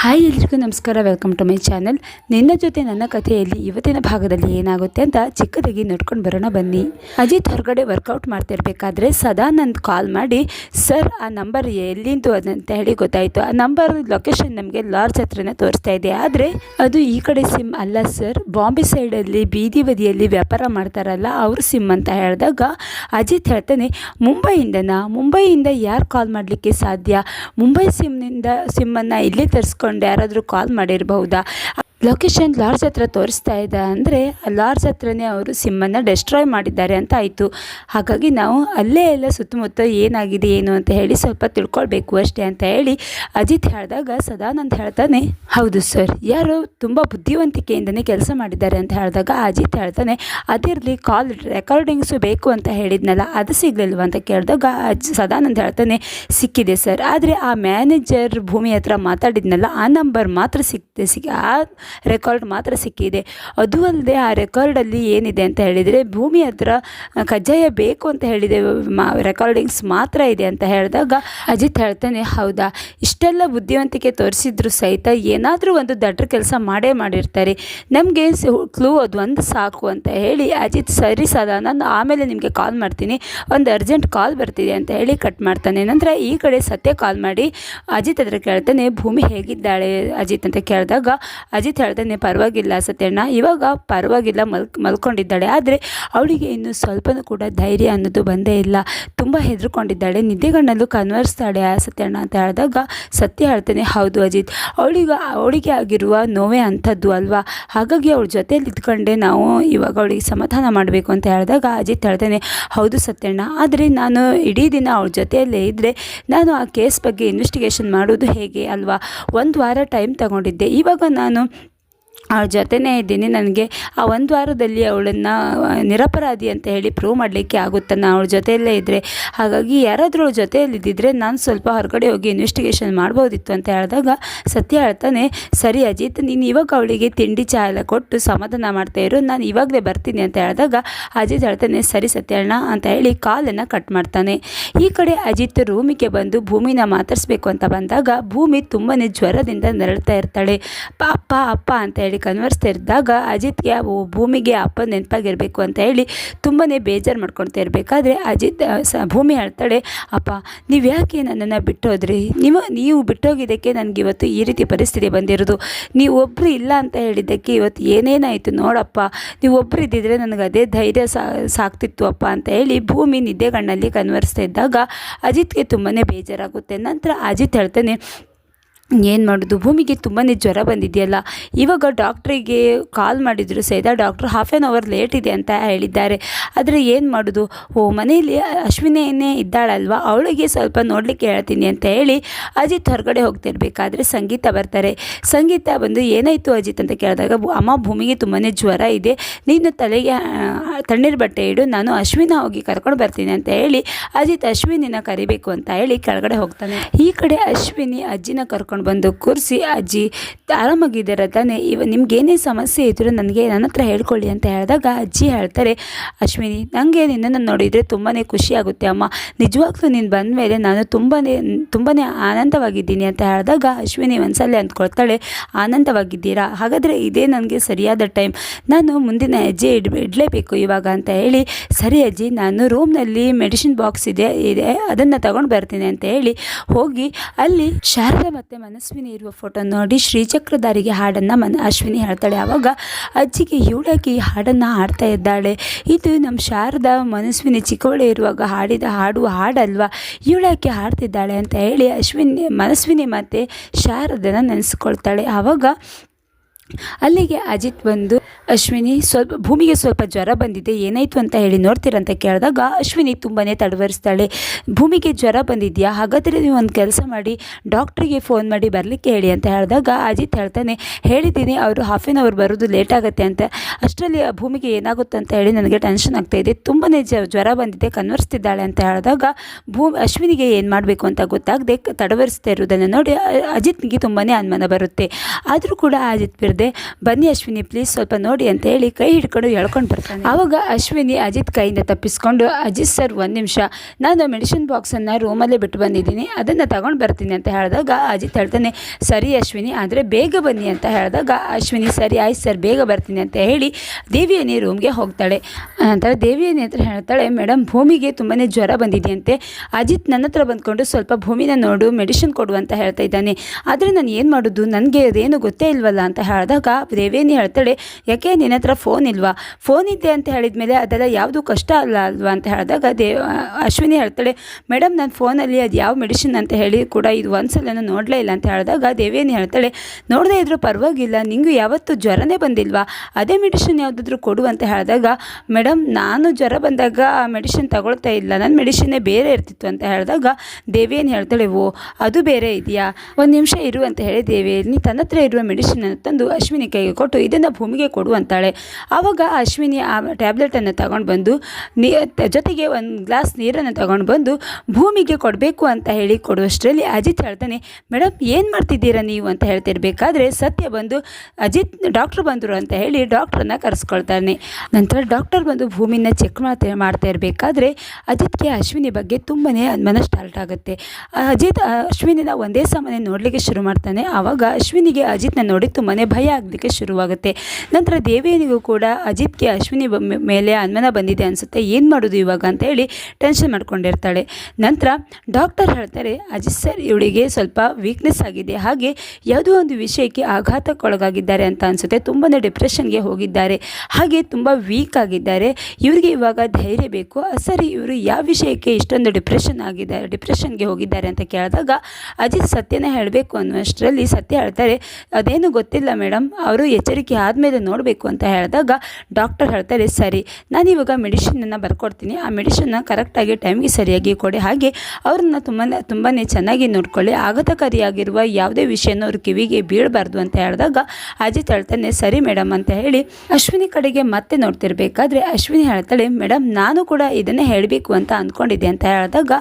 Hi ಎಲ್ರಿಗೂ ನಮಸ್ಕಾರ welcome to my channel ನಿನ್ನ ಜೊತೆ ನನ್ನ ಕಥೆಯಲ್ಲಿ ಇವತ್ತಿನ ಭಾಗದಲ್ಲಿ ಏನಾಗುತ್ತೆ ಅಂತ ಚಿಕ್ಕದಾಗಿ ನೋಡ್ಕೊಂಡು ಬರೋಣ ಬನ್ನಿ. ಅಜಿತ್ ಹೊರಗಡೆ ವರ್ಕೌಟ್ ಮಾಡ್ತಿರ್ಬೇಕಾದ್ರೆ ಸದಾನಂದ್ ಕಾಲ್ ಮಾಡಿ ಸರ್ ಆ ನಂಬರ್ ಎಲ್ಲಿಂದು ಅದಂತ ಹೇಳಿ ಗೊತ್ತಾಯಿತು. ಆ ನಂಬರ್ ಲೊಕೇಶನ್ ನಮಗೆ ಲಾರ್ಜ್ ಹತ್ರನೇ ತೋರಿಸ್ತಾ ಇದೆ. ಆದರೆ ಅದು ಈ ಕಡೆ ಸಿಮ್ ಅಲ್ಲ ಸರ್ ಬಾಂಬೆ ಸೈಡಲ್ಲಿ ಬೀದಿ ಬದಿಯಲ್ಲಿ ವ್ಯಾಪಾರ ಮಾಡ್ತಾರಲ್ಲ, ಅವರು ಸಿಮ್ ಅಂತ ಹೇಳಿದಾಗ ಅಜಿತ್ ಹೇಳ್ತಾನೆ, ಮುಂಬೈಯಿಂದನಾ? ಮುಂಬೈಯಿಂದ ಯಾರು ಕಾಲ್ ಮಾಡಲಿಕ್ಕೆ ಸಾಧ್ಯ? ಮುಂಬೈ ಸಿಮ್ನಿಂದ ಸಿಮ್ಮನ್ನು ಇಲ್ಲಿ ತರಿಸ್ಕೊಂಡು ಯಾರಾದರೂ ಕಾಲ್ ಮಾಡಿರಬಹುದಾ? ಲೊಕೇಶನ್ ಲಾರ್ಜ್ ಹತ್ರ ತೋರಿಸ್ತಾ ಇದೆ ಅಂದರೆ ಲಾರ್ಜ್ ಹತ್ರನೇ ಅವರು ಸಿಮ್ಮನ್ನು ಡೆಸ್ಟ್ರಾಯ್ ಮಾಡಿದ್ದಾರೆ ಅಂತ ಆಯಿತು. ಹಾಗಾಗಿ ನಾವು ಅಲ್ಲೇ ಎಲ್ಲ ಸುತ್ತಮುತ್ತ ಏನಾಗಿದೆ, ಏನು ಅಂತ ಹೇಳಿ ಸ್ವಲ್ಪ ತಿಳ್ಕೊಳ್ಬೇಕು ಅಷ್ಟೇ ಅಂತ ಹೇಳಿ ಅಜಿತ್ ಹೇಳಿದಾಗ ಸದಾನಂದ್ ಹೇಳ್ತಾನೆ, ಹೌದು ಸರ್, ಯಾರು ತುಂಬ ಬುದ್ಧಿವಂತಿಕೆಯಿಂದನೇ ಕೆಲಸ ಮಾಡಿದ್ದಾರೆ ಅಂತ ಹೇಳಿದಾಗ ಅಜಿತ್ ಹೇಳ್ತಾನೆ, ಅದಿರಲಿ ಕಾಲ್ ರೆಕಾರ್ಡಿಂಗ್ಸು ಬೇಕು ಅಂತ ಹೇಳಿದ್ನಲ್ಲ, ಅದು ಸಿಗಲಿಲ್ವ? ಅಂತ ಕೇಳಿದಾಗ ಅಜ್, ಸದಾನಂದ್ ಹೇಳ್ತಾನೆ, ಸಿಕ್ಕಿದೆ ಸರ್, ಆದರೆ ಆ ಮ್ಯಾನೇಜರ್ ಭೂಮಿ ಹತ್ರ ಮಾತಾಡಿದ್ನಲ್ಲ, ಆ ನಂಬರ್ ಮಾತ್ರ ಸಿಕ್ತೆ ಸಿಗ, ಆ ರೆಕಾರ್ಡ್ ಮಾತ್ರ ಸಿಕ್ಕಿದೆ. ಅದು ಅಲ್ಲದೆ ಆ ರೆಕಾರ್ಡಲ್ಲಿ ಏನಿದೆ ಅಂತ ಹೇಳಿದರೆ, ಭೂಮಿ ಹತ್ರ ಕಜ್ಜಾಯ ಬೇಕು ಅಂತ ಹೇಳಿದೆ, ಮಾ ರೆಕಾರ್ಡಿಂಗ್ಸ್ ಮಾತ್ರ ಇದೆ ಅಂತ ಹೇಳಿದಾಗ ಅಜಿತ್ ಹೇಳ್ತಾನೆ, ಹೌದಾ? ಇಷ್ಟೆಲ್ಲ ಬುದ್ಧಿವಂತಿಕೆ ತೋರಿಸಿದ್ರು ಸಹಿತ ಏನಾದರೂ ಒಂದು ದಡ್ರ ಕೆಲಸ ಮಾಡೇ ಮಾಡಿರ್ತಾರೆ. ನಮಗೆ ಕ್ಲೂ ಅದು ಒಂದು ಸಾಕು ಅಂತ ಹೇಳಿ ಅಜಿತ್, ಸರಿ ಸದಾ, ನಾನು ಆಮೇಲೆ ನಿಮಗೆ ಕಾಲ್ ಮಾಡ್ತೀನಿ. ಒಂದು ಅರ್ಜೆಂಟ್ ಕಾಲ್ ಬರ್ತಿದೆ ಅಂತ ಹೇಳಿ ಕಟ್ ಮಾಡ್ತಾನೆ. ನಂತರ ಈ ಕಡೆ ಸತ್ಯ ಕಾಲ್ ಮಾಡಿ ಅಜಿತ್ ಹತ್ರ ಕೇಳ್ತಾನೆ, ಭೂಮಿ ಹೇಗಿದ್ದಾಳೆ? ಅಜಿತ್ ಅಂತ ಕೇಳಿದಾಗ, ಅಜಿತ್ ಹೇಳ್ತಾನೆ ಪರವಾಗಿಲ್ಲ ಸತ್ಯಣ್ಣ. ಇವಾಗ ಪರವಾಗಿಲ್ಲ ಮಲ್ಕ್, ಮಲ್ಕೊಂಡಿದ್ದಾಳೆ. ಆದರೆ ಅವಳಿಗೆ ಇನ್ನು ಸ್ವಲ್ಪನೂ ಕೂಡ ಧೈರ್ಯ ಅನ್ನೋದು ಬಂದೇ ಇಲ್ಲ. ತುಂಬ ಹೆದರ್ಕೊಂಡಿದ್ದಾಳೆ. ನಿದ್ದೆಗಣ್ಣಲ್ಲೂ ಕನ್ವರ್ಸ್ತಾಳೆ ಆ ಸತ್ಯಣ್ಣ ಅಂತ ಹೇಳಿದಾಗ ಸತ್ಯ ಹೇಳ್ತಾನೆ, ಹೌದು ಅಜಿತ್. ಅವಳಿಗೆ ಅವಳಿಗೆ ಆಗಿರುವ ನೋವೇ ಅಂಥದ್ದು ಅಲ್ವಾ? ಹಾಗಾಗಿ ಅವಳ ಜೊತೆಯಲ್ಲಿ ಇದ್ಕೊಂಡೆ ನಾವು ಇವಾಗ ಅವಳಿಗೆ ಸಮಾಧಾನ ಮಾಡಬೇಕು ಅಂತ ಹೇಳಿದಾಗ ಅಜಿತ್ ಹೇಳ್ತಾನೆ, ಹೌದು ಸತ್ಯಣ್ಣ. ಆದರೆ ನಾನು ಇಡೀ ದಿನ ಅವಳ ಜೊತೆಯಲ್ಲೇ ಇದ್ದರೆ ನಾನು ಆ ಕೇಸ್ ಬಗ್ಗೆ ಇನ್ವೆಸ್ಟಿಗೇಷನ್ ಮಾಡೋದು ಹೇಗೆ ಅಲ್ವಾ? ಒಂದು ವಾರ ಟೈಮ್ ತಗೊಂಡಿದ್ದೆ. ಇವಾಗ ನಾನು ಅವಳ ಜೊತೆನೇ ಇದ್ದೀನಿ. ನನಗೆ ಆ ಒಂದು ವಾರದಲ್ಲಿ ಅವಳನ್ನು ನಿರಪರಾಧಿ ಅಂತ ಹೇಳಿ ಪ್ರೂವ್ ಮಾಡಲಿಕ್ಕೆ ಆಗುತ್ತೆ ನಾನು ಅವಳ ಜೊತೆಯಲ್ಲೇ ಇದ್ದರೆ ಹಾಗಾಗಿ ಯಾರಾದರೂ ಅವಳ ಜೊತೆಯಲ್ಲಿದ್ದಿದ್ರೆ ನಾನು ಸ್ವಲ್ಪ ಹೊರಗಡೆ ಹೋಗಿ ಇನ್ವೆಸ್ಟಿಗೇಷನ್ ಮಾಡ್ಬೋದಿತ್ತು ಅಂತ ಹೇಳಿದಾಗ ಸತ್ಯ ಹೇಳ್ತಾನೆ, ಸರಿ ಅಜಿತ್, ನೀನು ಇವಾಗ ಅವಳಿಗೆ ತಿಂಡಿ ಚಹಾ ಎಲ್ಲ ಕೊಟ್ಟು ಸಮಾಧಾನ ಮಾಡ್ತಾ ಇರು, ನಾನು ಇವಾಗಲೇ ಬರ್ತೀನಿ ಅಂತ ಹೇಳಿದಾಗ ಅಜಿತ್ ಹೇಳ್ತಾನೆ, ಸರಿ ಸತ್ಯಣ್ಣ ಅಂತ ಹೇಳಿ ಕಾಲನ್ನು ಕಟ್ ಮಾಡ್ತಾನೆ. ಈ ಕಡೆ ಅಜಿತ್ ರೂಮಿಗೆ ಬಂದು ಭೂಮಿನ ಮಾತಾಡಿಸ್ಬೇಕು ಅಂತ ಬಂದಾಗ ಭೂಮಿ ತುಂಬಾ ಜ್ವರದಿಂದ ನರಳ್ತಾ ಇರ್ತಾಳೆ. ಅಪ್ಪ ಅಪ್ಪ ಅಂತ ಹೇಳಿ ಕನ್ವರ್ಸ್ತಾ ಇದ್ದಾಗ ಅಜಿತ್ಗೆ ಓ ಭೂಮಿಗೆ ಅಪ್ಪ ನೆನಪಾಗಿರಬೇಕು ಅಂತ ಹೇಳಿ ತುಂಬಾ ಬೇಜಾರು ಮಾಡ್ಕೊಳ್ತಾ ಇರಬೇಕಾದ್ರೆ ಅಜಿತ್ ಸ, ಭೂಮಿ ಹೇಳ್ತಾಳೆ ಅಪ್ಪ, ನೀವು ಯಾಕೆ ನನ್ನನ್ನು ಬಿಟ್ಟೋದ್ರಿ? ನೀವು ನೀವು ಬಿಟ್ಟೋಗಿದ್ದಕ್ಕೆ ನನಗೆ ಇವತ್ತು ಈ ರೀತಿ ಪರಿಸ್ಥಿತಿ ಬಂದಿರೋದು. ನೀವು ಒಬ್ಬರು ಇಲ್ಲ ಅಂತ ಹೇಳಿದ್ದಕ್ಕೆ ಇವತ್ತು ಏನೇನಾಯಿತು ನೋಡಪ್ಪ. ನೀವು ಒಬ್ಬರು ಇದ್ದಿದ್ರೆ ನನಗೆ ಅದೇ ಧೈರ್ಯ ಸಾಕ್ತಿತ್ತು ಅಪ್ಪ ಅಂತ ಹೇಳಿ ಭೂಮಿ ನಿದ್ದೆಗಣ್ಣಲ್ಲಿ ಕನ್ವರ್ಸ್ತಾ ಇದ್ದಾಗ ಅಜಿತ್ಗೆ ತುಂಬಾ ಬೇಜಾರಾಗುತ್ತೆ. ನಂತರ ಅಜಿತ್ ಹೇಳ್ತಾನೆ ಏನು ಮಾಡೋದು? ಭೂಮಿಗೆ ತುಂಬಾ ಜ್ವರ ಬಂದಿದೆಯಲ್ಲ? ಇವಾಗ ಡಾಕ್ಟ್ರಿಗೆ ಕಾಲ್ ಮಾಡಿದ್ರು ಸಹಿತ doctor half an hour late ಇದೆ ಅಂತ ಹೇಳಿದ್ದಾರೆ. ಆದರೆ ಏನು ಮಾಡೋದು? ಓ, ಮನೆಯಲ್ಲಿ ಅಶ್ವಿನೇನೇ ಇದ್ದಾಳಲ್ವ? ಅವಳಿಗೆ ಸ್ವಲ್ಪ ನೋಡಲಿಕ್ಕೆ ಹೇಳ್ತೀನಿ ಅಂತ ಹೇಳಿ ಅಜಿತ್ ಹೊರಗಡೆ ಹೋಗ್ತಿರ್ಬೇಕಾದ್ರೆ ಸಂಗೀತ ಬರ್ತಾರೆ. ಸಂಗೀತ ಬಂದು, ಏನಾಯಿತು ಅಜಿತ್? ಅಂತ ಕೇಳಿದಾಗ ಅಮ್ಮ, ಭೂಮಿಗೆ ತುಂಬಾ ಜ್ವರ ಇದೆ. ನೀನು ತಲೆಗೆ ತಣ್ಣೀರು ಬಟ್ಟೆ ಇಡು. ನಾನು ಅಶ್ವಿನ ಹೋಗಿ ಕರ್ಕೊಂಡು ಬರ್ತೀನಿ ಅಂತ ಹೇಳಿ ಅಜಿತ್ ಅಶ್ವಿನಿನ ಕರಿಬೇಕು ಅಂತ ಹೇಳಿ ಕೆಳಗಡೆ ಹೋಗ್ತಾನೆ. ಈ ಕಡೆ ಅಶ್ವಿನಿ ಅಜ್ಜಿನ ಕರ್ಕೊಂಡು ಬಂದು ಕೂರಿಸಿ, ಅಜ್ಜಿ ಆರಾಮಾಗಿದ್ದೀರ ತಾನೇ, ಇವ ನಿಮ್ಗೇನೇ ಸಮಸ್ಯೆ ಇದ್ದರೂ ನನಗೆ ನನ್ನ ಹತ್ರ ಹೇಳ್ಕೊಳ್ಳಿ ಅಂತ ಹೇಳಿದಾಗ ಅಜ್ಜಿ ಹೇಳ್ತಾರೆ, ಅಶ್ವಿನಿ ನನಗೆ ನಿನ್ನನ್ನು ನೋಡಿದರೆ ತುಂಬಾ ಖುಷಿ ಆಗುತ್ತೆ ಅಮ್ಮ. ನಿಜವಾಗ್ಲೂ ನೀನು ಬಂದ ಮೇಲೆ ನಾನು ತುಂಬಾ ತುಂಬಾ ಆನಂದವಾಗಿದ್ದೀನಿ ಅಂತ ಹೇಳಿದಾಗ ಅಶ್ವಿನಿ ಒಂದ್ಸಲ ಅಂದ್ಕೊಳ್ತಾಳೆ, ಆನಂದವಾಗಿದ್ದೀರಾ? ಹಾಗಾದರೆ ಇದೇ ನನಗೆ ಸರಿಯಾದ ಟೈಮ್. ನಾನು ಮುಂದಿನ ಹೆಜ್ಜೆ ಇಡ್, ಇಡಲೇಬೇಕು ಇವಾಗ ಅಂತ ಹೇಳಿ, ಸರಿ ಅಜ್ಜಿ, ನಾನು ರೂಮ್ನಲ್ಲಿ ಮೆಡಿಸಿನ್ ಬಾಕ್ಸ್ ಇದೆ ಇದೆ, ಅದನ್ನು ತಗೊಂಡು ಬರ್ತೀನಿ ಅಂತ ಹೇಳಿ, ಹೋಗಿ ಅಲ್ಲಿ ಶಾರದಾ ಮತ್ತು ಮನಸ್ವಿನಿ ಇರುವ ಫೋಟೋ ನೋಡಿ ಶ್ರೀಚಕ್ರಧಾರಿಗೆ ಹಾಡನ್ನು ಮನ ಅಶ್ವಿನಿ ಹೇಳ್ತಾಳೆ. ಆವಾಗ ಅಜ್ಜಿಗೆ ಇವಳಾಗಿ ಹಾಡನ್ನು ಹಾಡ್ತಾ ಇದ್ದಾಳೆ. ಇದು ನಮ್ಮ ಶಾರದಾ ಮನಸ್ವಿನಿ ಚಿಕ್ಕವಳೆ ಇರುವಾಗ ಹಾಡಿದ ಹಾಡು ಹಾಡಲ್ವಾ? ಇವಳಾಕೆ ಹಾಡ್ತಿದ್ದಾಳೆ ಅಂತ ಹೇಳಿ ಅಶ್ವಿನಿ ಮನಸ್ವಿನಿ ಮತ್ತು ಶಾರದನ ನೆನೆಸ್ಕೊಳ್ತಾಳೆ. ಆವಾಗ ಅಲ್ಲಿಗೆ ಅಜಿತ್ ಬಂದು, ಅಶ್ವಿನಿ, ಸ್ವಲ್ಪ ಭೂಮಿಗೆ ಸ್ವಲ್ಪ ಜ್ವರ ಬಂದಿದೆ, ಏನಾಯಿತು ಅಂತ ಹೇಳಿ ನೋಡ್ತೀರಂತ ಕೇಳಿದಾಗ, ಅಶ್ವಿನಿ ತುಂಬಾ ತಡವರಿಸ್ತಾಳೆ. ಭೂಮಿಗೆ ಜ್ವರ ಬಂದಿದೆಯಾ? ಹಾಗಾದರೆ ನೀವು ಒಂದು ಕೆಲಸ ಮಾಡಿ, ಡಾಕ್ಟ್ರಿಗೆ ಫೋನ್ ಮಾಡಿ ಬರಲಿಕ್ಕೆ ಹೇಳಿ ಅಂತ ಹೇಳಿದಾಗ ಅಜಿತ್ ಹೇಳ್ತಾನೆ, ಹೇಳಿದ್ದೀನಿ, ಅವರು ಹಾಫ್ ಆನ್ ಅವರ್ ಬರೋದು ಲೇಟ್ ಆಗುತ್ತೆ ಅಂತ. ಅಷ್ಟರಲ್ಲಿ ಭೂಮಿಗೆ ಏನಾಗುತ್ತೆ ಅಂತ ಹೇಳಿ ನನಗೆ ಟೆನ್ಷನ್ ಆಗ್ತಾ ಇದೆ. ತುಂಬಾ ಜ್ವರ ಬಂದಿದೆ ಕನ್ವರ್ಸ್ತಿದ್ದಾಳೆ ಅಂತ ಹೇಳಿದಾಗ, ಭೂ, ಅಶ್ವಿನಿಗೆ ಏನು ಮಾಡಬೇಕು ಅಂತ ಗೊತ್ತಾಗದೆ, ತಡವರಿಸ್ತಾ ಇರೋದನ್ನು ನೋಡಿ ಅಜಿತ್ನಿಗೆ ತುಂಬಾ ಅನುಮಾನ ಬರುತ್ತೆ. ಆದರೂ ಕೂಡ ಅಜಿತ್ ಹೇಳಿದೆ, ಬನ್ನಿ ಅಶ್ವಿನಿ ಪ್ಲೀಸ್ ಸ್ವಲ್ಪ ನೋಡಿ ಅಂತ ಹೇಳಿ ಕೈ ಹಿಡ್ಕೊಂಡು ಎಳ್ಕೊಂಡು ಬರ್ತಾನೆ. ಆವಾಗ ಅಶ್ವಿನಿ ಅಜಿತ್ ಕೈಯಿಂದ ತಪ್ಪಿಸ್ಕೊಂಡು, ಅಜಿತ್ ಸರ್ ಒಂದು ನಿಮಿಷ. ನಾನು ಮೆಡಿಸಿನ್ ಬಾಕ್ಸನ್ನು ರೂಮಲ್ಲೇ ಬಿಟ್ಟು ಬಂದಿದ್ದೀನಿ. ಅದನ್ನು ತಗೊಂಡು ಬರ್ತೀನಿ ಅಂತ ಹೇಳಿದಾಗ ಅಜಿತ್ ಹೇಳ್ತಾನೆ, ಸರಿ ಅಶ್ವಿನಿ, ಆದರೆ ಬೇಗ ಬನ್ನಿ ಅಂತ ಹೇಳಿದಾಗ ಅಶ್ವಿನಿ, ಸರಿ, ಆಯ್ತು ಸರ್ ಬೇಗ ಬರ್ತೀನಿ ಅಂತ ಹೇಳಿ ದೇವಿಯನಿ ರೂಮ್ಗೆ ಹೋಗ್ತಾಳೆ. ನಂತರ ದೇವಿಯನಿ ಹತ್ರ ಹೇಳ್ತಾಳೆ ಮೇಡಮ್ ಭೂಮಿಗೆ ತುಂಬಾ ಜ್ವರ ಬಂದಿದೆಯಂತೆ. ಅಜಿತ್ ನನ್ನ ಹತ್ರ ಬಂದ್ಕೊಂಡು ಸ್ವಲ್ಪ ಭೂಮಿನ ನೋಡು ಮೆಡಿಸಿನ್ ಕೊಡು ಅಂತ ಹೇಳ್ತಾ ಇದ್ದಾನೆ. ಆದರೆ ನಾನು ಏನು ಮಾಡೋದು? ನನಗೆ ಅದೇನು ಗೊತ್ತೇ ಇಲ್ವಲ್ಲ? ಅಂತ ಹೇಳಿದಾಗ ದೇವೇನಿ ಹೇಳ್ತಾಳೆ, ಯಾಕೆ ನಿನ್ನ ಹತ್ರ ಫೋನ್ ಇಲ್ವಾ? ಫೋನ್ ಇದೆ ಅಂತ ಹೇಳಿದ ಮೇಲೆ ಅದೆಲ್ಲ ಯಾವುದು ಕಷ್ಟ ಅಲ್ಲ ಅಲ್ವಾ? ಅಂತ ಹೇಳಿದಾಗ ದೇವ ಅಶ್ವಿನಿ ಹೇಳ್ತಾಳೆ ಮೇಡಮ್ ನನ್ನ ಫೋನಲ್ಲಿ ಅದು ಯಾವ ಮೆಡಿಸಿನ್ ಅಂತ ಹೇಳಿ ಕೂಡ ಇದು ಒಂದ್ಸಲನೂ ನೋಡಲೇ ಇಲ್ಲ. ಅಂತ ಹೇಳಿದಾಗ ದೇವೇನಿ ಹೇಳ್ತಾಳೆ, ನೋಡದೇ ಇದ್ರೂ ಪರವಾಗಿಲ್ಲ, ನಿಂಗೂ ಯಾವತ್ತೂ ಜ್ವರನೇ ಬಂದಿಲ್ವಾ? ಅದೇ ಮೆಡಿಷನ್ ಯಾವುದಾದ್ರೂ ಕೊಡು ಅಂತ ಹೇಳಿದಾಗ ಮೇಡಮ್ ನಾನು ಜ್ವರ ಬಂದಾಗ ಆ ಮೆಡಿಸಿನ್ ತಗೊಳ್ತಾ ಇಲ್ಲ ನನ್ನ ಮೆಡಿಷಿನೇ ಬೇರೆ ಇರ್ತಿತ್ತು. ಅಂತ ಹೇಳಿದಾಗ ದೇವೇನಿ ಹೇಳ್ತಾಳೆ, ಓ, ಅದು ಬೇರೆ ಇದೆಯಾ? ಒಂದು ನಿಮಿಷ ಇರು ಅಂತ ಹೇಳಿ ದೇವೇನಿ ತನ್ನ ಹತ್ರ ಇರುವ ಮೆಡಿಷನನ್ನು ತಂದು ಅಶ್ವಿನಿ ಕೈಗೆ ಕೊಟ್ಟು ಇದನ್ನು ಭೂಮಿಗೆ ಕೊಡು ಅಂತಾಳೆ. ಆವಾಗ ಅಶ್ವಿನಿ ಆ ಟ್ಯಾಬ್ಲೆಟನ್ನು ತಗೊಂಡು ಬಂದು, ನೀ ಜೊತೆಗೆ ಒಂದು ಗ್ಲಾಸ್ ನೀರನ್ನು ತಗೊಂಡು ಬಂದು ಭೂಮಿಗೆ ಕೊಡಬೇಕು ಅಂತ ಹೇಳಿ ಕೊಡುವಷ್ಟರಲ್ಲಿ ಅಜಿತ್ ಹೇಳ್ತಾನೆ ಮೇಡಮ್ ಏನು ಮಾಡ್ತಿದ್ದೀರಾ ನೀವು? ಅಂತ ಹೇಳ್ತಿರ್ಬೇಕಾದ್ರೆ ಸತ್ಯ ಬಂದು, ಅಜಿತ್ ಡಾಕ್ಟ್ರ್ ಬಂದರು ಅಂತ ಹೇಳಿ ಡಾಕ್ಟ್ರನ್ನ ಕರೆಸ್ಕೊಳ್ತಾನೆ. ನಂತರ ಡಾಕ್ಟರ್ ಬಂದು ಭೂಮಿನ ಚೆಕ್ ಮಾಡ್ತಾ ಮಾಡ್ತಾ ಇರಬೇಕಾದ್ರೆ ಅಜಿತ್ಗೆ ಅಶ್ವಿನಿ ಬಗ್ಗೆ ತುಂಬಾ ಮನ ಸ್ಟಾರ್ಟ್ ಆಗುತ್ತೆ. ಅಜಿತ್ ಅಶ್ವಿನಿನ ಒಂದೇ ಸಮನೆ ನೋಡಲಿಕ್ಕೆ ಶುರು ಮಾಡ್ತಾನೆ. ಆವಾಗ ಅಶ್ವಿನಿಗೆ ಅಜಿತ್ನ ನೋಡಿ ತುಂಬಾ ಭಯ ಆಗಲಿಕ್ಕೆ ಶುರುವಾಗುತ್ತೆ. ನಂತರ ದೇವಿಯನಿಗೂ ಕೂಡ ಅಜಿತ್ಗೆ ಅಶ್ವಿನಿ ಮೇಲೆ ಅನುಮಾನ ಬಂದಿದೆ ಅನಿಸುತ್ತೆ. ಏನು ಮಾಡೋದು ಇವಾಗ ಅಂತ ಹೇಳಿ ಟೆನ್ಷನ್ ಮಾಡ್ಕೊಂಡಿರ್ತಾಳೆ. ನಂತರ ಡಾಕ್ಟರ್ ಹೇಳ್ತಾರೆ, ಅಜಿತ್ ಸರ್ ಇವಳಿಗೆ ಸ್ವಲ್ಪ ವೀಕ್ನೆಸ್ ಆಗಿದೆ. ಹಾಗೆ ಯಾವುದೋ ಒಂದು ವಿಷಯಕ್ಕೆ ಆಘಾತಕ್ಕೊಳಗಾಗಿದ್ದಾರೆ ಅಂತ ಅನಿಸುತ್ತೆ. ತುಂಬಾ ಡಿಪ್ರೆಷನ್ಗೆ ಹೋಗಿದ್ದಾರೆ. ಹಾಗೆ ತುಂಬ ವೀಕ್ ಆಗಿದ್ದಾರೆ. ಇವರಿಗೆ ಇವಾಗ ಧೈರ್ಯ ಬೇಕು. ಸರಿ ಇವರು ಯಾವ ವಿಷಯಕ್ಕೆ ಇಷ್ಟೊಂದು ಡಿಪ್ರೆಷನ್ ಆಗಿದ್ದಾರೆ ಡಿಪ್ರೆಷನ್ಗೆ ಹೋಗಿದ್ದಾರೆ ಅಂತ ಕೇಳಿದಾಗ ಅಜಿತ್ ಸತ್ಯನ ಹೇಳಬೇಕು ಅನ್ನುವಷ್ಟರಲ್ಲಿ ಸತ್ಯ ಹೇಳ್ತಾರೆ, ಅದೇನು ಗೊತ್ತಿಲ್ಲ ಮೇಡಮ್ ಅವರು ಎಚ್ಚರಿಕೆ ಆದಮೇಲೆ ನೋಡಬೇಕು ಅಂತ ಹೇಳಿದಾಗ ಡಾಕ್ಟರ್ ಹೇಳ್ತಾರೆ, ಸರಿ, ನಾನು ಇವಾಗ ಮೆಡಿಷಿನನ್ನು ಬರ್ಕೊಡ್ತೀನಿ. ಆ ಮೆಡಿಷನ್ನ ಕರೆಕ್ಟಾಗಿ ಟೈಮ್ಗೆ ಸರಿಯಾಗಿ ಕೊಡಿ. ಹಾಗೆ ಅವ್ರನ್ನ ತುಂಬ ತುಂಬಾ ಚೆನ್ನಾಗಿ ನೋಡ್ಕೊಳ್ಳಿ. ಆಘಾತಕಾರಿಯಾಗಿರುವ ಯಾವುದೇ ವಿಷಯನೂ ಅವ್ರ ಕಿವಿಗೆ ಬೀಳಬಾರ್ದು ಅಂತ ಹೇಳಿದಾಗ ಅಜಿತ್ ಹೇಳ್ತಾನೆ, ಸರಿ ಮೇಡಮ್ ಅಂತ ಹೇಳಿ ಅಶ್ವಿನಿ ಕಡೆಗೆ ಮತ್ತೆ ನೋಡ್ತಿರ್ಬೇಕಾದ್ರೆ ಅಶ್ವಿನಿ ಹೇಳ್ತಾಳೆ, ಮೇಡಮ್, ನಾನು ಕೂಡ ಇದನ್ನೇ ಹೇಳಬೇಕು ಅಂತ ಅಂದ್ಕೊಂಡಿದ್ದೆ ಅಂತ ಹೇಳಿದಾಗ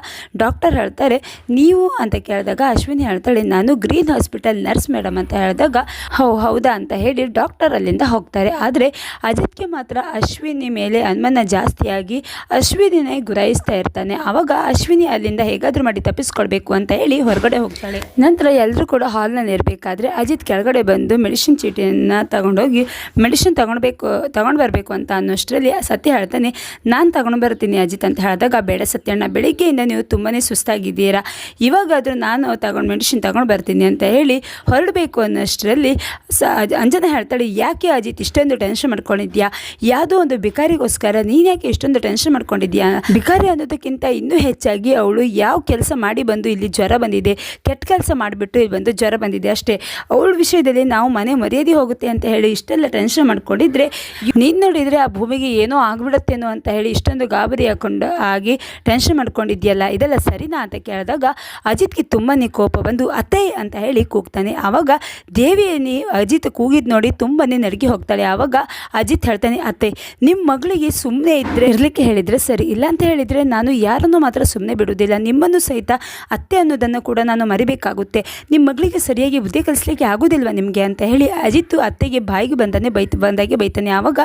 ಡಾಕ್ಟರ್ ಹೇಳ್ತಾರೆ, ನೀವು ಅಂತ ಕೇಳಿದಾಗ ಅಶ್ವಿನಿ ಹೇಳ್ತಾಳೆ, ನಾನು ಗ್ರೀನ್ ಹಾಸ್ಪಿಟಲ್ ನರ್ಸ್ ಮೇಡಮ್ ಅಂತ ಹೇಳಿದಾಗ, ಹೌ, ಹೌದಾ. ಅಂತ ಹೇಳಿ ಡಾಕ್ಟರ್ ಅಲ್ಲಿಂದ ಹೋಗ್ತಾರೆ. ಆದರೆ ಅಜಿತ್ಗೆ ಮಾತ್ರ ಅಶ್ವಿನಿ ಮೇಲೆ ಅನುಮಾನ ಜಾಸ್ತಿಯಾಗಿ ಅಶ್ವಿನಿನೇ ಗುರಾಯಿಸ್ತಾ ಇರ್ತಾನೆ. ಆವಾಗ ಅಶ್ವಿನಿ ಅಲ್ಲಿಂದ ಹೇಗಾದರೂ ಮಾಡಿ ತಪ್ಪಿಸ್ಕೊಳ್ಬೇಕು ಅಂತ ಹೇಳಿ ಹೊರಗಡೆ ಹೋಗ್ತಾಳೆ. ನಂತರ ಎಲ್ಲರೂ ಕೂಡ ಹಾಲ್ನಲ್ಲಿ ಇರಬೇಕಾದ್ರೆ ಅಜಿತ್ ಕೆಳಗಡೆ ಬಂದು ಮೆಡಿಸಿನ್ ಚೀಟಿಯನ್ನು ತಗೊಂಡೋಗಿ ಮೆಡಿಸಿನ್ ತಗೊಳ್ಬೇಕು ತಗೊಂಡು ಬರಬೇಕು ಅಂತ ಅನ್ನೋಷ್ಟರಲ್ಲಿ ಸತ್ಯ ಹೇಳ್ತಾನೆ, ನಾನು ತಗೊಂಡು ಬರ್ತೀನಿ ಅಜಿತ್ ಅಂತ ಹೇಳಿದಾಗ, ಬೇಡ ಸತ್ಯಣ್ಣ, ಬೆಳಿಗ್ಗೆಯಿಂದ ನೀವು ತುಂಬಾ ಸುಸ್ತಾಗಿದ್ದೀರಾ. ಇವಾಗಾದರೂ ನಾನು ತಗೊಂಡು ಮೆಡಿಸಿನ್ ತಗೊಂಡು ಬರ್ತೀನಿ ಅಂತ ಹೇಳಿ ಹೊರಡಬೇಕು ಅನ್ನೋಷ್ಟರಲ್ಲಿ ಸ ಅಜ್- ಅಂಜನಾ ಹೇಳ್ತಾಳೆ, ಯಾಕೆ ಅಜಿತ್ ಇಷ್ಟೊಂದು ಟೆನ್ಷನ್ ಮಾಡ್ಕೊಂಡಿದ್ಯಾ? ಯಾವುದೋ ಒಂದು ಬಿಕಾರಿಗೋಸ್ಕರ ನೀನು ಯಾಕೆ ಇಷ್ಟೊಂದು ಟೆನ್ಷನ್ ಮಾಡ್ಕೊಂಡಿದ್ಯಾ? ಬಿಕಾರಿ ಅನ್ನೋದಕ್ಕಿಂತ ಇನ್ನೂ ಹೆಚ್ಚಾಗಿ ಅವಳು ಯಾವ ಕೆಲಸ ಮಾಡಿ ಬಂದು ಇಲ್ಲಿ ಜ್ವರ ಬಂದಿದೆ, ಕೆಟ್ಟ ಕೆಲಸ ಮಾಡಿಬಿಟ್ಟು ಇಲ್ಲಿ ಬಂದು ಜ್ವರ ಬಂದಿದೆ ಅಷ್ಟೇ. ಅವಳ ವಿಷಯದಲ್ಲಿ ನಾವು ಮನೆ ಮರ್ಯಾದೆ ಹೋಗುತ್ತೆ ಅಂತ ಹೇಳಿ ಇಷ್ಟೆಲ್ಲ ಟೆನ್ಷನ್ ಮಾಡ್ಕೊಂಡಿದ್ರೆ ನೀನು ನೋಡಿದರೆ ಆ ಭೂಮಿಗೆ ಏನೋ ಆಗ್ಬಿಡುತ್ತೇನೋ ಅಂತ ಹೇಳಿ ಇಷ್ಟೊಂದು ಗಾಬರಿ ಹಾಕೊಂಡು ಆಗಿ ಟೆನ್ಷನ್ ಮಾಡ್ಕೊಂಡಿದ್ಯಲ್ಲ, ಇದೆಲ್ಲ ಸರಿನಾ ಅಂತ ಕೇಳಿದಾಗ ಅಜಿತ್ಗೆ ತುಂಬಾ ಕೋಪ ಬಂದು, ಅತ್ತೆ ಅಂತ ಹೇಳಿ ಕೂಗ್ತಾನೆ. ಆವಾಗ ದೇವಿಯನಿ ಅಜಿತ್ ಕೂಗಿದ್ ನೋಡಿ ತುಂಬಾ ನಡಗಿ ಹೋಗ್ತಾಳೆ. ಆವಾಗ ಅಜಿತ್ ಹೇಳ್ತಾನೆ, ಅತ್ತೆ ನಿಮ್ಮ ಮಗಳಿಗೆ ಸುಮ್ಮನೆ ಇದ್ದರೆ ಇರಲಿಕ್ಕೆ ಹೇಳಿದರೆ ಸರಿ. ಇಲ್ಲ ಅಂತ ಹೇಳಿದರೆ ನಾನು ಯಾರನ್ನು ಮಾತ್ರ ಸುಮ್ಮನೆ ಬಿಡುವುದಿಲ್ಲ. ನಿಮ್ಮನ್ನು ಸಹಿತ ಅತ್ತೆ ಅನ್ನೋದನ್ನು ಕೂಡ ನಾನು ಮರಿಬೇಕಾಗುತ್ತೆ. ನಿಮ್ಮ ಮಗಳಿಗೆ ಸರಿಯಾಗಿ ಬುದ್ಧಿ ಕಲಿಸ್ಲಿಕ್ಕೆ ಆಗೋದಿಲ್ವಾ ನಿಮಗೆ? ಅಂತ ಹೇಳಿ ಅಜಿತ್ ಅತ್ತೆಗೆ ಬಾಯಿಗೆ ಬಂದಾನೆ, ಬೈತ್, ಬಂದಾಗೆ ಬೈತಾನೆ. ಆವಾಗ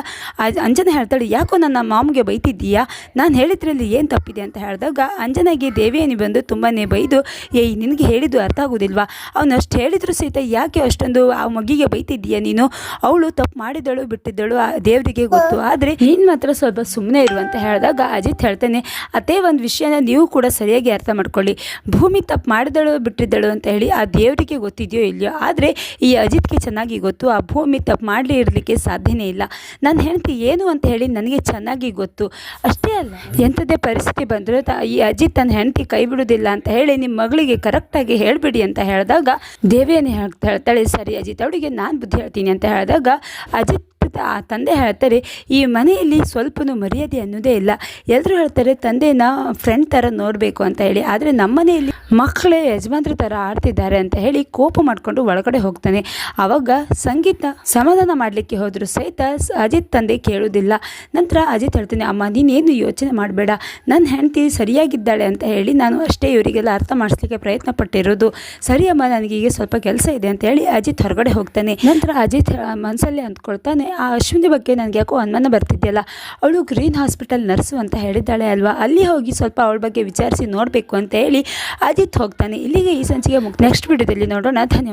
ಅಂಜನ ಹೇಳ್ತಾಳೆ, ಯಾಕೋ ನನ್ನ ಮಾಮಿಗೆ ಬೈತಿದ್ದೀಯಾ? ನಾನು ಹೇಳಿದ್ರಲ್ಲಿ ಏನು ತಪ್ಪಿದೆ? ಅಂತ ಹೇಳಿದಾಗ ಅಂಜನಾಗೆ ದೇವಿಯನಿ ಬಂದು ತುಂಬಾ ಬೈದು, ಏಯ್, ನಿನಗೆ ಹೇಳಿದ್ದು ಅರ್ಥ ಆಗೋದಿಲ್ವಾ? ಅವನು ಅಷ್ಟು ಹೇಳಿದ್ರು ಸಹಿತ ಯಾಕೆ ಅಷ್ಟೊಂದು ಆ ಮಗಿಗೆ ಬೈತಿದ್ದೀಯ ನೀನು? ಅವಳು ತಪ್ಪು ಮಾಡಿದಳು, ಬಿಟ್ಟಿದ್ದಳು, ಆ ದೇವರಿಗೆ ಗೊತ್ತು. ಆದರೆ ನೀನು ಮಾತ್ರ ಸ್ವಲ್ಪ ಸುಮ್ಮನೆ ಇರು ಅಂತ ಹೇಳಿದಾಗ ಅಜಿತ್ ಹೇಳ್ತಾನೆ ಅದೇ ಒಂದು ವಿಷಯನ ನೀವು ಕೂಡ ಸರಿಯಾಗಿ ಅರ್ಥ ಮಾಡ್ಕೊಳ್ಳಿ. ಭೂಮಿ ತಪ್ಪು ಮಾಡಿದಳು, ಬಿಟ್ಟಿದ್ದಳು ಅಂತ ಹೇಳಿ ಆ ದೇವರಿಗೆ ಗೊತ್ತಿದೆಯೋ ಇಲ್ಲಯೋ ಆದರೆ ಈ ಅಜಿತ್ಗೆ ಚೆನ್ನಾಗಿ ಗೊತ್ತು, ಆ ಭೂಮಿ ತಪ್ಪು ಮಾಡಲಿ ಇರಲಿಕ್ಕೆ ಸಾಧ್ಯನೇ ಇಲ್ಲ. ನನ್ನ ಹೆಂಡತಿ ಏನು ಅಂತ ಹೇಳಿ ನನಗೆ ಚೆನ್ನಾಗಿ ಗೊತ್ತು. ಅಷ್ಟೇ ಅಲ್ಲ, ಎಂಥದ್ದೇ ಪರಿಸ್ಥಿತಿ ಬಂದರೂ ಈ ಅಜಿತ್ ತನ್ನ ಹೆಂಡತಿ ಕೈ ಬಿಡುವುದಿಲ್ಲ ಅಂತ ಹೇಳಿ ನಿಮ್ಮ ಮಗಳಿಗೆ ಕರೆಕ್ಟಾಗಿ ಹೇಳಿಬಿಡಿ ಅಂತ ಹೇಳಿದಾಗ ದೇವಿಯನ್ನು ಹೇಳ್ತಾ ಹೇಳ್ತಾಳೆ ಸರಿ ಅಜಿತ್, ಅವಳಿಗೆ ನಾನು ಬುದ್ಧಿ ಹೇಳ್ತೀನಿ ಅಂತ ಹೇಳಿದಾಗ ಅಜಿತ್ ಆ ತಂದೆ ಹೇಳ್ತಾರೆ, ಈ ಮನೆಯಲ್ಲಿ ಸ್ವಲ್ಪನೂ ಮರ್ಯಾದೆ ಅನ್ನೋದೇ ಇಲ್ಲ. ಎಲ್ಲರೂ ಹೇಳ್ತಾರೆ, ತಂದೆನ ಫ್ರೆಂಡ್ ಥರ ನೋಡಬೇಕು ಅಂತ ಹೇಳಿ. ಆದರೆ ನಮ್ಮ ಮನೆಯಲ್ಲಿ ಮಕ್ಕಳೇ ಯಜಮಾನ್ರ ಥರ ಆಡ್ತಿದ್ದಾರೆ ಅಂತ ಹೇಳಿ ಕೋಪ ಮಾಡಿಕೊಂಡು ಒಳಗಡೆ ಹೋಗ್ತಾನೆ. ಆವಾಗ ಸಂಗೀತ ಸಮಾಧಾನ ಮಾಡಲಿಕ್ಕೆ ಹೋದರೂ ಸಹಿತ ಅಜಿತ್ ತಂದೆ ಕೇಳೋದಿಲ್ಲ. ನಂತರ ಅಜಿತ್ ಹೇಳ್ತಾನೆ, ಅಮ್ಮ, ನೀನೇನು ಯೋಚನೆ ಮಾಡಬೇಡ. ನನ್ನ ಹೆಂಡತಿ ಸರಿಯಾಗಿದ್ದಾಳೆ ಅಂತ ಹೇಳಿ ನಾನು ಅಷ್ಟೇ ಇವರಿಗೆಲ್ಲ ಅರ್ಥ ಮಾಡಿಸ್ಲಿಕ್ಕೆ ಪ್ರಯತ್ನ ಪಟ್ಟಿರೋದು ಸರಿ ಅಮ್ಮ, ನನಗೀಗ ಸ್ವಲ್ಪ ಕೆಲಸ ಇದೆ ಅಂತ ಹೇಳಿ ಅಜಿತ್ ಹೊರಗಡೆ ಹೋಗ್ತಾನೆ. ನಂತರ ಅಜಿತ್ ಮನಸ್ಸಲ್ಲಿ ಅಂದ್ಕೊಳ್ತಾನೆ, ಆ ಅಶ್ವಿನಿ ಬಗ್ಗೆ ನನಗೆ ಯಾಕೋ ಅನುಮಾನ ಬರ್ತಿದೆಯಲ್ಲ, ಅವಳು ಗ್ರೀನ್ ಹಾಸ್ಪಿಟಲ್ ನರ್ಸು ಅಂತ ಹೇಳಿದ್ದಾಳೆ ಅಲ್ವಾ? ಅಲ್ಲಿ ಹೋಗಿ ಸ್ವಲ್ಪ ಅವಳ ಬಗ್ಗೆ ವಿಚಾರಿಸಿ ನೋಡಬೇಕು ಅಂತ ಹೇಳಿ ಅಜಿತ್ ಹೋಗ್ತಾನೆ. ಇಲ್ಲಿಗೆ ಈ ಸಂಚಿಗೆ ಮುಕ್ತ ನೆಕ್ಸ್ಟ್ ವಿಡಿಯೋದಲ್ಲಿ ನೋಡೋಣ. ಧನ್ಯವಾದ.